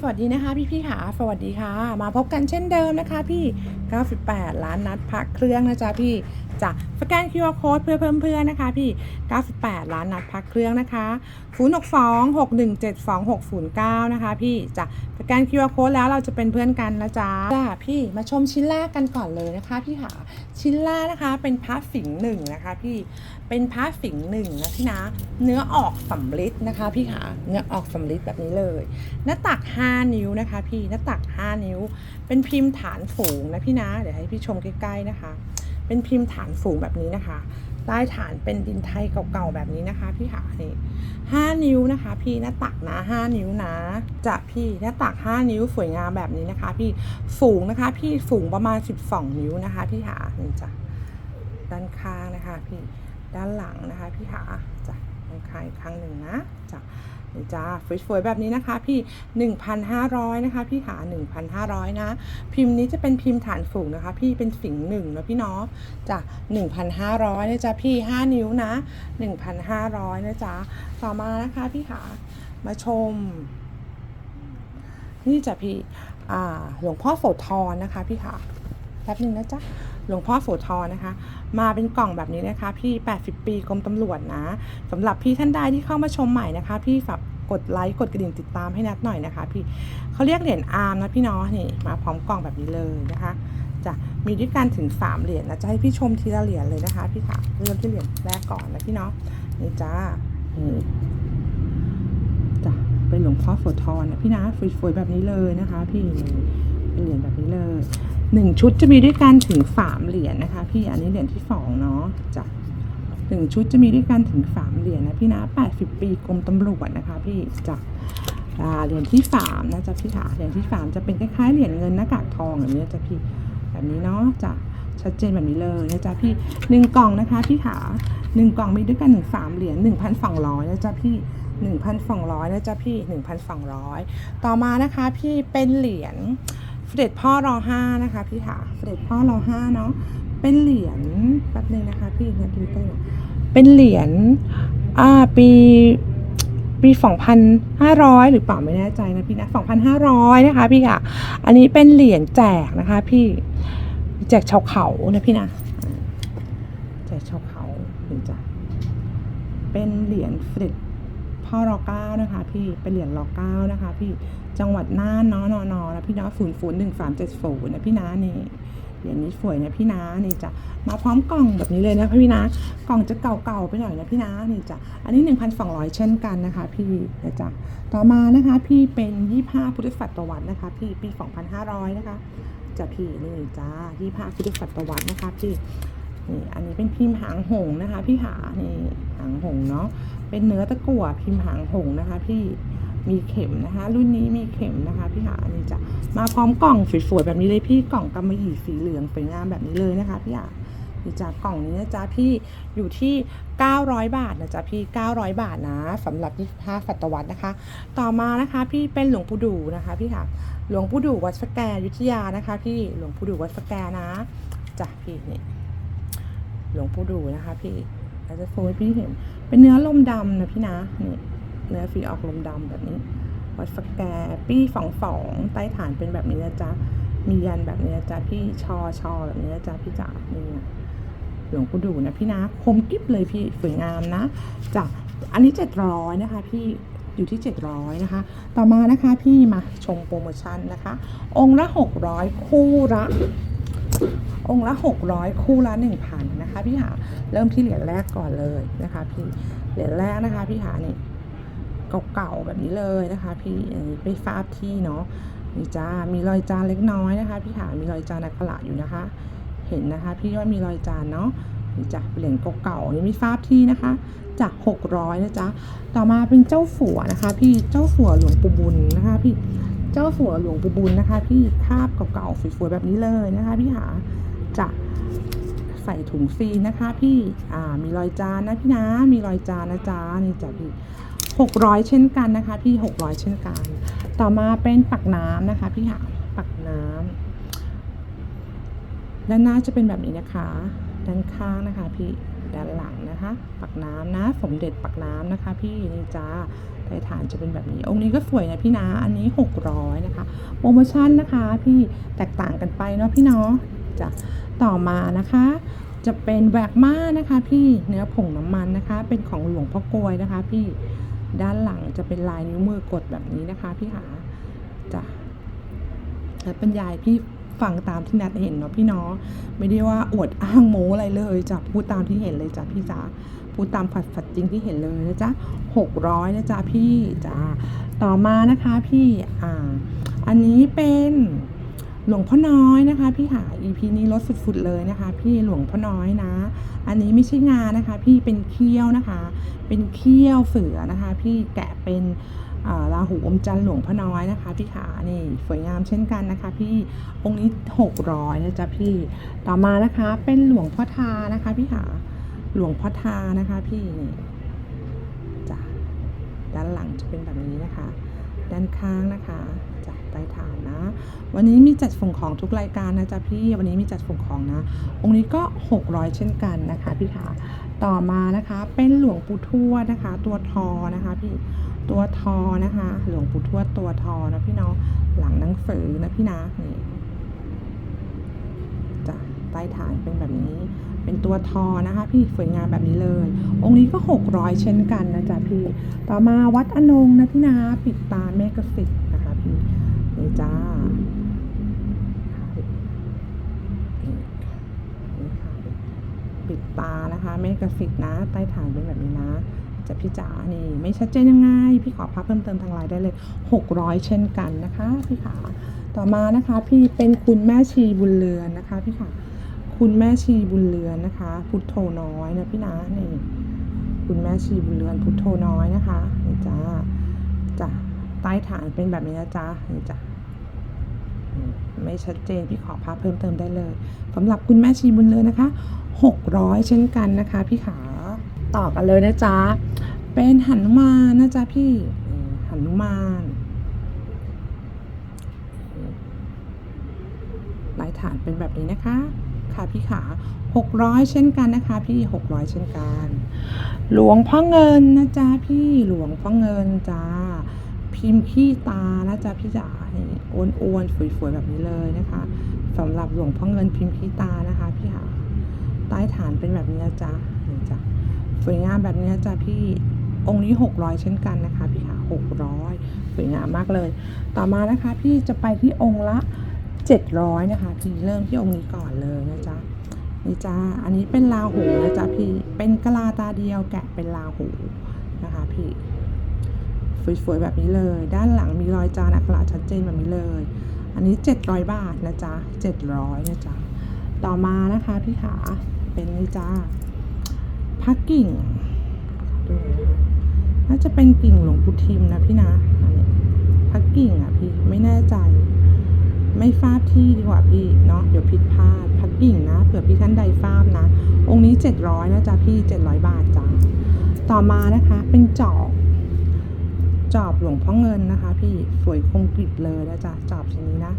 สวัสดีนะคะพี่พี่ๆค่ะสวัสดีค่ะ มาพบกันเช่นเดิมนะคะพี่ 98 ล้านนัดพักเครื่องนะจ๊ะพี่จะสแกน QR code เพื่อเพิ่มเพื่อนนะคะพี่ 98 ล้านนัดพักเครื่องนะคะ062 617 2609 นะคะพี่จะสแกน QR code แล้วเราจะเป็นเพื่อนกันนะจ๊ะจ้าพี่มาชมชิ้นแรกกันก่อนเลยนะคะพี่ค่ะชิ้นแรกนะคะเป็นพระสิงห์หนึ่งนะคะพี่ เป็นพระสิงห์หนึ่งนะพี่นะ เนื้อออกสำลิดนะคะพี่ค่ะเนื้อออกสำลิดแบบนี้เลย หน้าตัก 5 นิ้วนะคะ พี่หน้าตัก 5 นิ้ว เป็นพิมพ์ฐานฝูงนะพี่นะ เดี๋ยวให้พี่ชมใกล้ๆนะคะ เป็นพิมพ์ฐานฝูงแบบนี้นะคะใต้ฐานเป็นดินไทยเก่าๆแบบนี้นะคะพี่ค่ะนี่ห้านิ้วนะคะ พี่หน้าตักนะห้านิ้วนะจะพี่หน้าตัก5นิ้วสวยงามแบบนี้นะคะ พี่ฝูงนะคะ พี่ฝูงประมาณ12นิ้วนะคะ พี่หานี่จ้ะด้านข้างนะคะ พี่ ด้านหลังนะคะพี่หาจ้ะด้านข้างอีกครั้งหนึ่งนะจ้ะนี่จ้าฟรีสวยแบบนี้นะคะพี่ 1,500 นะคะ พี่ขา1,500 นะ พิมพ์นี้จะเป็นพิมพ์ฐานฝูงนะคะ พี่เป็นสิงหนึ่งนะพี่เนาะจ้ะ1,500นะจ๊ะพี่ 5 นิ้วนะ 1,500 นะจ๊ะต่อมานะคะพี่ขามาชม นี่จ้ะพี่อ่าหลวงพ่อโสธรนะคะ พี่ขาแป๊บนึงนะจ๊ะ หลวงพ่อโสธรนะคะ มาเป็นกล่องแบบนี้นะคะ พี่ 80 ปีกรมตำรวจนะสำหรับพี่ท่านใดที่เข้ามาชมใหม่นะคะ พี่ฝากกดไลค์กดกระดิ่งติดตามให้นัดหน่อยนะคะ พี่เขาเรียกเหรียญอาร์มนะพี่น้องนี่มาพร้อมกล่องแบบนี้เลยนะคะจะมีด้วยกันถึง 3 เหรียญนะจะให้พี่ชมทีละเหรียญเลยนะคะ พี่ค่ะเริ่มที่เหรียญแรกก่อนนะพี่เนาะนี่จ้านี่จ้ะเป็นหลวงพ่อโสธรนะพี่นะสวยๆแบบนี้เลยนะคะ พี่เป็นเหรียญแบบนี้เลย หนึ่งชุดจะมีด้วยกันถึงสามเหรียญนะคะ พี่อันนี้เหรียญที่สองเนาะจ้ะหนึ่งชุดจะมีด้วยกันถึงสามเหรียญนะพี่นะแปดสิบปีกรมตำรวจนะคะพี่จากเหรียญที่สามนะจ๊ะพี่ขาเหรียญที่สามจะเป็นคล้ายๆเหรียญเงินหน้ากากทองแบบนี้จ้ะพี่แบบนี้เนาะจะชัดเจนแบบนี้เลยนะจ๊ะพี่หนึ่งกล่องนะคะพี่ขาหนึ่งกล่องมีด้วยกันถึงสามเหรียญหนึ่งพันสองร้อยนะจ๊ะพี่หนึ่งพันสองร้อยนะจ๊ะพี่หนึ่งพันสองร้อยต่อมานะคะพี่เป็นเหรียญ เด็จพ่อรอห้านะคะพี่ขาเด็จพ่อรอห้าเนาะเป็นเหรียญแป๊บนึงนะคะพี่นี่ยดูใกล้เป็นเหรียญอ่าปีปี 2,500 หรือเปล่าไม่แน่ใจนะพี่นะ 2,500 นะคะพี่ค่ะ อันนี้เป็นเหรียญแจกนะคะพี่แจกชาวเขานะพี่นะแจกชาวเขาถึงจะเป็นเหรียญเสด็จ พ่อรอเก้านะคะ พี่เป็นเหรียญรอเก้านะคะ พี่จังหวัดน่านเนาะนอนอนะพี่เนาะศูนย์ศูนย์หนึ่งสามเจ็ดศูนย์นะพี่นะนี่เหรียญนี้สวยนะพี่นะนี่จะมาพร้อมกล่องแบบนี้เลยนะพี่นะกล่องจะเก่าๆไปหน่อยนะพี่นะนี่จ้ะอันนี้1,200เช่นกันนะคะ พี่นะจ๊ะต่อมานะคะพี่เป็น25พุทธศตวรรษนะคะ พี่ปี2,500นห้าร้อยนะคะจะพี่นี่จ้า25พุทธศตวรรษนะคะพี่ นี่อันนี้เป็นพิมพ์หางหงนะคะ พี่หานี่หางหงเนาะเป็นเนื้อตะกั่วพิมพ์หางหงนะคะ พี่มีเข็มนะคะ รุ่นนี้มีเข็มนะคะพี่หานี่จะมาพร้อมกล่องสวยๆแบบนี้เลยพี่กล่องกำมะหยี่สีเหลืองสวยงามแบบนี้เลยนะคะพี่หานี่จ้ากล่องนี้นะจ๊ะพี่อยู่ที่ 900 บาทนะจ๊ะพี่ 900 บาทนะสำหรับ 25ศตวรรษนะคะ ต่อมานะคะ พี่เป็นหลวงปู่ดูนะคะ พี่ค่ะหลวงปู่ดูวัดสแกยุทธยานะคะ พี่หลวงปู่ดูวัดสแกนะจ้ะพี่นี่ หลวงปู่ดูนะคะ พี่เราจะโฟให้พี่เห็น เป็นเนื้อลมดำนะพี่นะนี่เนื้อฟีออกลมดำแบบนี้ วัดสแกปี้สองสองใต้ฐานเป็นแบบนี้นะจ๊ะมียันแบบนี้นะจ๊ะพี่ชอชอแบบนี้นะจ๊ะพี่จ๋านี่นะหลวงปู่ดูนะพี่นะคมกิ๊บเลยพี่สวยงามนะจ้ะอันนี้700นะคะ พี่อยู่ที่ 700 นะคะ ต่อมานะคะพี่มาชมโปรโมชั่นนะคะ องค์ละ 600 คู่ละ องค์ละ 600 คู่ละ 1,000นะคะพี่หาเริ่มที่เหรียญแรกก่อนเลยนะคะพี่เหรียญแรกนะคะพี่หานี่เก่าๆแบบนี้เลยนะคะ พี่อันนี้ไปฟาบที่เนาะนี่จ้ามีรอยจานเล็กน้อยนะคะ พี่หามีรอยจานอักขระอยู่นะคะ เห็นนะคะ พี่ว่ามีรอยจานเนาะนี่จ้ะเหรียญเก่าๆนี่มีฟาบที่นะคะ จาก 600นะจ๊ะต่อมาเป็นเจ้าฝัวนะคะ พี่เจ้าฝัวหลวงปู่บุญนะคะ พี่ เจ้าฝัวหลวงปู่บุญนะคะ พี่คาบเก่าๆสวยๆแบบนี้เลยนะคะ พี่หาจะใส่ถุงซีนนะคะ พี่อ่ามีรอยจานนะพี่นะมีรอยจานนะจ๊ะนี่จ้ะพี่600เช่นกันนะคะ พี่600เช่นกัน ต่อมาเป็นปักน้ำนะคะ พี่หาปักน้ำด้านหน้าจะเป็นแบบนี้นะคะ ด้านข้างนะคะ พี่ด้านหลังนะคะ ปักน้ำนะ สมเด็จปักน้ำนะคะ พี่นี่จ้า ไทยฐานจะเป็นแบบนี้ องค์นี้ก็สวยนะพี่นะ อันนี้ 600 นะคะ โปรโมชั่นนะคะ พี่แตกต่างกันไปเนาะพี่เนาะจะต่อมานะคะ จะเป็นแวกม่านะคะ พี่เนื้อผงน้ำมันนะคะ เป็นของหลวงพ่อกลวยนะคะ พี่ด้านหลังจะเป็นลายนิ้วมือกดแบบนี้นะคะ พี่หาจะแล้วบรรยายพี่ฟังตามที่นัดเห็นเนาะพี่เนาะไม่ได้ว่าอวดอ้างโม้อะไรเลยจะพูดตามที่เห็นเลยจ้ะพี่จ๋า พูดตามฝัดฝัดจริงที่เห็นเลยนะจ๊ะหกร้อยนะจ๊ะพี่จ้าต่อมานะคะพี่อ่าอันนี้เป็นหลวงพ่อน้อยนะคะ พี่หา EP นี้ลดสุดๆเลยนะคะ พี่หลวงพ่อน้อยนะ อันนี้ไม่ใช่งานนะคะ พี่เป็นเขี้ยวนะคะ เป็นเขี้ยวเสือนะคะ พี่แกะเป็นอ่าราหูอมจันทร์หลวงพ่อน้อยนะคะ พี่ขานี่สวยงามเช่นกันนะคะ พี่องค์นี้ 600นะจ๊ะพี่ต่อมานะคะเป็นหลวงพ่อทานะคะ พี่ขา หลวงพ่อทานะคะพี่นี่จ้ะด้านหลังจะเป็นแบบนี้นะคะ ด้านข้างนะคะจากใต้ฐานนะ วันนี้มีจัดส่งของทุกรายการนะจ๊ะพี่วันนี้มีจัดส่งของนะ องค์นี้ก็ 600 เช่นกันนะคะพี่ขาต่อมานะคะเป็นหลวงปู่ทวดนะคะ ตัวทอนะคะพี่ตัวทอนะคะ หลวงปู่ทวดตัวทอนะพี่เนาะหลังหนังสือนะพี่นะนี่จ้ะ ใต้ฐานเป็นแบบนี้ เป็นตัวทอนะคะ พี่สวยงามแบบนี้เลย องค์นี้ก็ 600 เช่นกันนะจ๊ะพี่ ต่อมาวัดอนงนะพี่นาปิดตาเมกสิทธ์นะคะพี่นี่จ้าปิดตานะคะเมกสิทธิ์นะ ใต้ฐานเป็นแบบนี้นะจะพี่จ๋านี่ไม่ชัดเจนยังไง พี่ขอพับเพิ่มเติมทางไลน์ได้เลย 600 เช่นกันนะคะ พี่ขาต่อมานะคะ พี่เป็นคุณแม่ชีบุญเรือนนะคะ พี่ขา คุณแม่ชีบุญเรือนนะคะ พุทโธน้อยนะพี่นะนี่คุณแม่ชีบุญเรือนพุทโธน้อยนะคะนี่จ้าจ้ะใต้ฐานเป็นแบบนี้นะจ๊ะนี่จ้ะไม่ชัดเจนพี่ขอภาเพิ่มเติมได้เลยสำหรับคุณแม่ชีบุญเรือนนะคะ600 เช่นกันนะคะ พี่ขาต่อกันเลยนะจ๊ะเป็นหันุมานนะจ๊ะพี่นี่หันุมานลายฐานเป็นแบบนี้นะคะ ค่ะพี่ขา600 เช่นกันนะคะพี่ 600 เช่นกัน หลวงพ่อเงินนะจ๊ะพี่หลวงพ่อเงินจ้าพิมพ์ขี้ตานะจ๊ะพี่จ๋านี่อ้วนๆฝวยๆแบบนี้เลยนะคะสำหรับหลวงพ่อเงินพิมพ์ขี้ตานะคะพี่หาใต้ฐานเป็นแบบนี้นะจ๊ะนี่จ้ะสวยงามแบบนี้นะจ๊ะพี่องค์นี้ 600 เช่นกันนะคะพี่หา600 สวยงามมากเลย ต่อมานะคะพี่จะไปที่องค์ละ 700นะคะพี่เริ่มที่องค์นี้ก่อนเลยนะจ๊ะนี่จ้าอันนี้เป็นลาหูนะจ๊ะพี่เป็นกะลาตาเดียวแกะเป็นลาหูนะคะพี่สวยๆแบบนี้เลย ด้านหลังมีรอยจานอักขระชัดเจนแบบนี้เลย อันนี้ 700 บาทนะจ๊ะ700นะจ๊ะต่อมานะคะพี่ขาเป็นนี่จ้าพักกิ่งดูน่าจะเป็นกิ่งหลวงปู่ทิมนะพี่นะอันนี้พักกิ่งอะพี่ไม่แน่ใจ ไม่ฟาบที่ดีกว่าพี่เนาะเดี๋ยวผิดพลาดพักกิ่งนะเผื่อพี่ท่านใดฟาบนะ องค์นี้ 700นะจ๊ะพี่ 700 บาทจ้าต่อมานะคะเป็นจอบจอบหลวงพ่อเงินนะคะ พี่สวยคงกริบเลยนะจ๊ะจอบชนิดนะ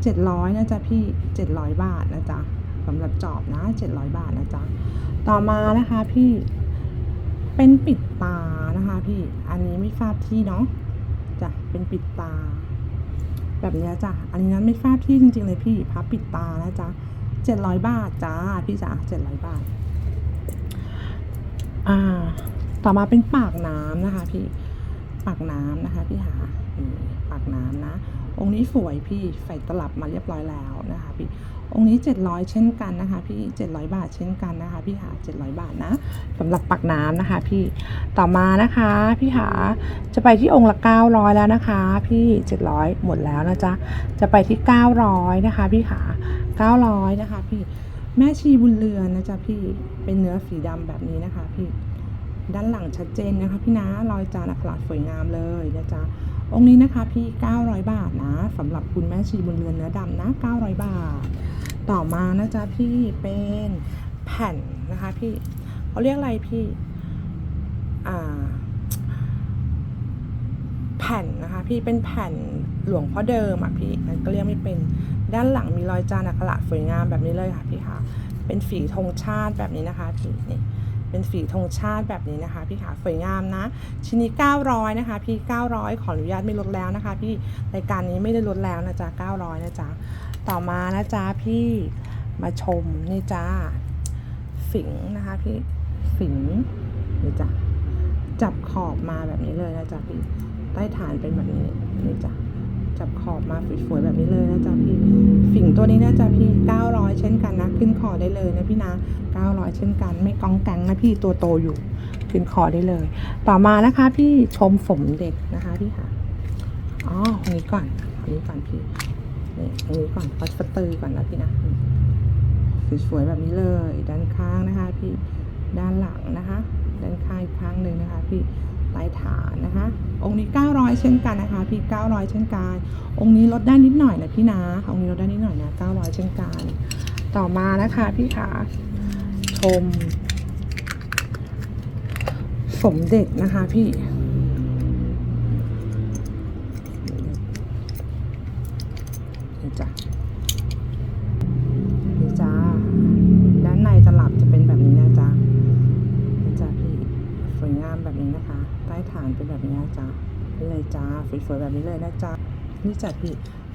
700นะจ๊ะพี่ 700 บาทนะจ๊ะสำหรับจอบนะ 700 บาทนะจ๊ะต่อมานะคะพี่เป็นปิดตานะคะพี่อันนี้ไม่ฟาบที่เนาะจ้ะเป็นปิดตา แบบนี้จ้ะ อันนี้นั้นไม่ฟาดที่จริงๆเลยพี่พับปิดตานะจ๊ะเจ็ดร้อยบาทจ้าพี่จ๋าเจ็ดร้อยบาท อ่า ต่อมาเป็นปากน้ำนะคะ พี่ปากน้ำนะคะ พี่หาปากน้ำนะ องค์นี้สวยพี่ใส่ตลับมาเรียบร้อยแล้วนะคะ พี่ องค์นี้ 700 เช่นกันนะคะพี่ 700 บาทเช่นกันนะคะ พี่หา700 บาทนะสำหรับปากน้ำนะคะ พี่ต่อมานะคะพี่หาจะไปที่องค์ละ 900 แล้วนะคะ พี่ 700 หมดแล้วนะจ๊ะจะไปที่ 900 นะคะ พี่ขา900 นะคะ พี่แม่ชีบุญเรือนนะจ๊ะพี่เป็นเนื้อสีดำแบบนี้นะคะ พี่ด้านหลังชัดเจนนะคะ พี่นะรอยจานอักขระสวยงามเลยนะจ๊ะองค์นี้นะคะพี่ 900 บาทนะสำหรับคุณแม่ชีบุญเรือนเนื้อดำนะ 900 บาท ต่อมานะจ๊ะพี่เป็นแผ่นนะคะพี่เขาเรียกอะไรพี่อ่าแผ่นนะคะพี่เป็นแผ่นหลวงพ่อเดิมอะพี่มันก็เรียกไม่เป็นด้านหลังมีรอยจานอักขระสวยงามแบบนี้เลยค่ะพี่ค่ะเป็นฝีธงชาติแบบนี้นะคะพี่นี่ เป็นสีธงชาติแบบนี้นะคะ พี่ขาสวยงามนะชิ้นนี้ 900 นะคะ พี่ 900 ขออนุญาตไม่ลดแล้วนะคะ พี่รายการนี้ไม่ได้ลดแล้วนะจ๊ะ900 นะจ๊ะต่อมานะจ๊ะพี่มาชมนี่จ้าฝิงนะคะพี่ฝิงนี่จ้ะจับขอบมาแบบนี้เลยนะจ๊ะพี่ใต้ฐานเป็นแบบนี้นี่จ้ะ จับขอบมาสวยๆแบบนี้เลยนะจ๊ะพี่ฝิ่งตัวนี้นะจ๊ะพี่ 900 เช่นกันนะ ขึ้นคอได้เลยนะพี่นะ 900 เช่นกัน ไม่ก้องแกงนะพี่ตัวโตอยู่ ขึ้นคอได้เลย ต่อมานะคะพี่ชมสมเด็จนะคะพี่ค่ะอ๋ออันนี้ก่อนอันนี้ก่อนพี่นี่อันนี้ก่อนปัสตือก่อนนะพี่นะสวยๆแบบนี้เลย ด้านข้างนะคะพี่ด้านหลังนะคะ ด้านข้างอีกข้างหนึ่งนะคะพี่ ปลายฐานนะคะ องค์นี้ 900 เช่นกันนะคะพี่900 เช่นกัน องค์นี้ลดได้นิดหน่อยนะพี่นะองค์นี้ลดได้นิดหน่อยนะ900 เช่นกัน ต่อมานะคะพี่ขาชม สมเด็จนะคะพี่ นี่จ้ะนี่จ้า ด้านในตลับจะเป็นแบบนี้นะจ๊ะนี่จ้ะพี่ สวยงามแบบนี้นะคะ ใต้ฐานเป็นแบบนี้นะจ๊ะนี่เลยจ้า สวยๆแบบ นี้เลยนะจ๊ะนี่จ้ะพี่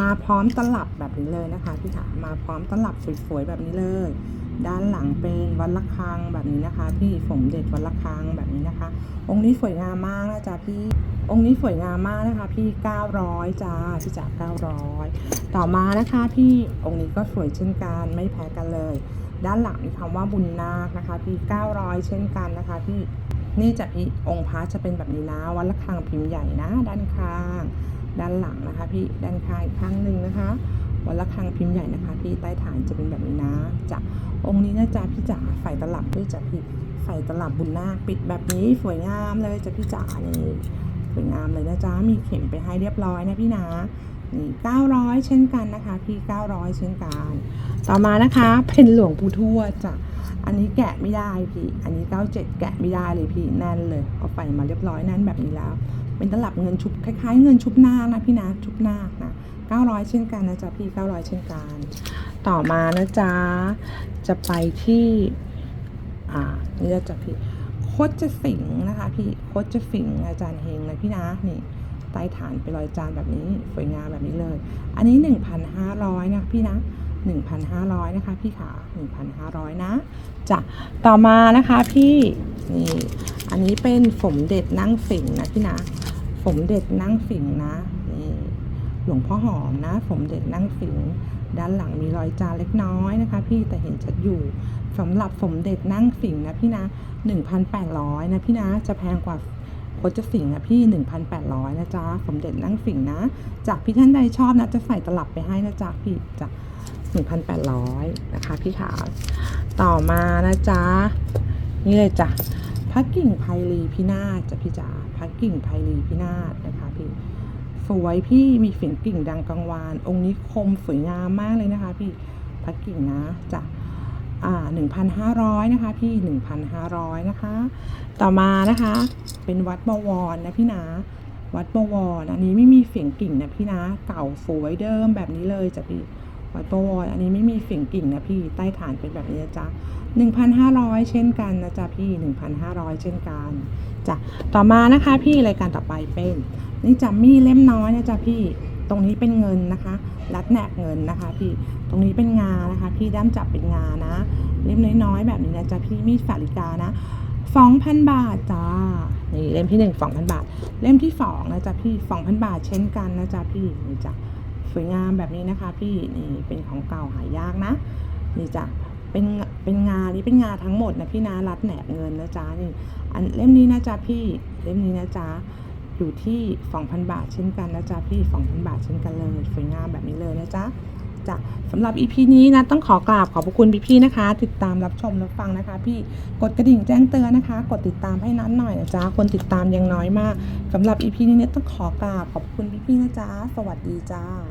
มาพร้อมตลับแบบนี้เลยนะคะพี่ค่ะมาพร้อมตลับสวยๆแบบนี้เลย ด้านหลังเป็นวัดระฆังแบบนี้นะคะ พี่สมเด็จวัดระฆังแบบนี้นะคะ องค์นี้สวยงามมากนะจ๊ะพี่องค์นี้สวยงามมากนะคะ พี่ 900จ้าพี่จ๋า900 ต่อมานะคะพี่องค์นี้ก็สวยเช่นกันไม่แพ้กันเลย ด้านหลังมีคำว่าบุญนาคนะคะ พี่ 900 เช่นกันนะคะพี่ นี่จะพี่องค์พระจะเป็นแบบนี้นะวัดระฆังพิมพ์ใหญ่นะ ด้านข้าง ด้านหลังนะคะ พี่ด้านข้างอีกข้างหนึ่งนะคะวัดระฆังพิมพ์ใหญ่นะคะ พี่ใต้ฐานจะเป็นแบบนี้นะจะองค์นี้นะจ๊ะพี่จ๋าใส่ตลับด้วยจ้ะพี่ใส่ตลับบุญนาคปิดแบบนี้สวยงามเลยจ้ะพี่จ๋านี่สวยงามเลยนะจ๊ะมีเข็มไปให้เรียบร้อยนะพี่นะนี่900 เช่นกันนะคะ พี่ 900 เช่นกัน ต่อมานะคะเป็นหลวงปู่ทวดจ้ะ อันนี้แกะไม่ได้พี่ อันนี้ 97 แกะไม่ได้เลยพี่แน่นเลยเอาไปมาเรียบร้อยแน่นแบบนี้แล้ว เป็นตลับเงินชุบคล้ายๆ เงินชุบหน้านะพี่นะชุบหน้านะ900 เช่นกันนะจ๊ะพี่ 900 เช่นกัน ต่อมานะจ๊ะจะไปที่อ่านี่จะพี่โคตรจะสิงนะคะพี่โคตรจะสิงอาจารย์เฮงนะพี่นะนี่ใต้ฐานเป็นรอยจานแบบนี้สวยงามแบบนี้เลย อันนี้ 1,500นะพี่นะ 1,500 นะคะพี่ขา1,500 นะจ้ะต่อมานะคะพี่นี่อันนี้เป็นสมเด็จนั่งฝิ่งนะพี่นะสมเด็จนั่งฝิ่งนะนี่หลวงพ่อหอมนะสมเด็จนั่งฝิ่งด้านหลังมีรอยจาเล็กน้อยนะคะ พี่แต่เห็นชัดอยู่สำหรับสมเด็จนั่งฝิ่งนะพี่นะ 1,800 นะพี่นะจะแพงกว่าโคจฝิ่งนะพี่ 1,800 นะจ๊ะสมเด็จนั่งฝิ่งนะจากพี่ท่านใดชอบนะจะใส่ตลับไปให้นะจ๊ะพี่จ้ะ 1,800 นะคะ พี่ขาต่อมานะจ๊ะ นี่เลยจ้ะพักกิ่งไพลีพินาศจ้ะพี่จ๋าพักกิ่งไพลีพินาศนะคะพี่สวยพี่มีฝิ่นกิ่งดังกังวาน องค์นี้คมสวยงามมากเลยนะคะ พี่พักกิ่งนะจ้ะอ่า1,500นะคะ พี่1,500นะคะ ต่อมานะคะ เป็นวัดบวรนะพี่นะวัดบวรอันนี้ไม่มีเสียงกิ่งนะพี่นะ เก่าสวยเดิมแบบนี้เลยจ้ะพี่ วัดบวรอันนี้ไม่มีสียงกิ่งนะพี่ใต้ฐานเป็นแบบนี้นะจ๊ะ1,500 เช่นกันนะจ๊ะพี่ 1,500 เช่นกันจ้ะต่อมานะคะพี่รายการต่อไปเป็นนี่จะมีเล่มน้อยนะจ๊ะพี่ ตรงนี้เป็นเงินนะคะ รัดแหนกเงินนะคะ พี่ ตรงนี้เป็นงานะคะ พี่ด้ามจับเป็นงานะ เล่มน้อยๆแบบนี้นะจ๊ะพี่ มีดสาริกานะ2,000บาทจ้า นี่เล่มที่1 2,000บาท เล่มที่2นะจ๊ะพี่2,000บาทเช่นกันนะจ๊ะพี่นี่จ้ะ สวยงามแบบนี้นะคะ พี่นี่เป็นของเก่าหายากนะ นี่จ้ะเป็นเป็นงานี่เป็นงาทั้งหมดนะพี่นะรัดแหนบเงินนะจ๊ะนี่อันเล่มนี้นะจ๊ะพี่เล่มนี้นะจ๊ะอยู่ที่ 2,000 บาทเช่นกันนะจ๊ะพี่ 2,000 บาทเช่นกันเลยสวยงามแบบนี้เลยนะจ๊ะจ้ะสำหรับ EP นี้นะต้องขอกราบขอบพระคุณพี่ๆนะคะ ติดตามรับชมรับฟังนะคะ พี่กดกระดิ่งแจ้งเตือนนะคะ กดติดตามให้นั้นหน่อยนะจ๊ะคนติดตามยังน้อยมากสำหรับ EP นี้เนี่ยต้องขอกราบขอบคุณพี่ๆนะจ๊ะสวัสดีจ้า